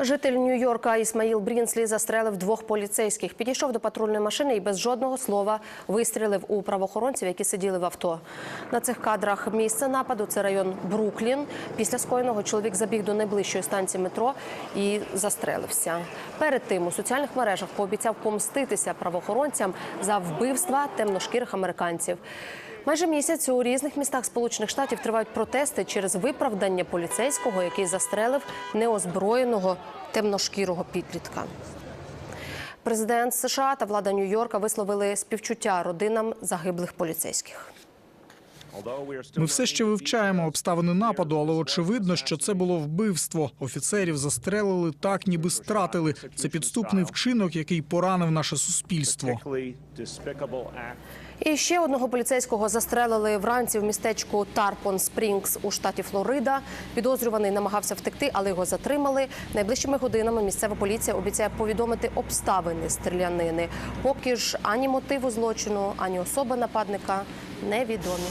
Житель Нью-Йорка Ісмаїл Брінслі застрелив двох поліцейських. Підійшов до патрульної машини і без жодного слова вистрілив у правоохоронців, які сиділи в авто. На цих кадрах місце нападу це район Бруклін. Після скоєного чоловік забіг до найближчої станції метро і застрелився. Перед тим у соціальних мережах пообіцяв помститися правоохоронцям за вбивства темношкірих американців. Майже місяць у різних містах Сполучених Штатів тривають протести через виправдання поліцейського, який застрелив неозброєного темношкірого підлітка. Президент США та влада Нью-Йорка висловили співчуття родинам загиблих поліцейських. Ми все ще вивчаємо обставини нападу, але очевидно, що це було вбивство. Офіцерів застрелили так, ніби стратили. Це підступний вчинок, який поранив наше суспільство. І ще одного поліцейського застрелили вранці в містечку Тарпон Спрінгс у штаті Флорида. Підозрюваний намагався втекти, але його затримали. Найближчими годинами місцева поліція обіцяє повідомити обставини стрілянини. Поки ж ані мотиву злочину, ані особа нападника невідомі.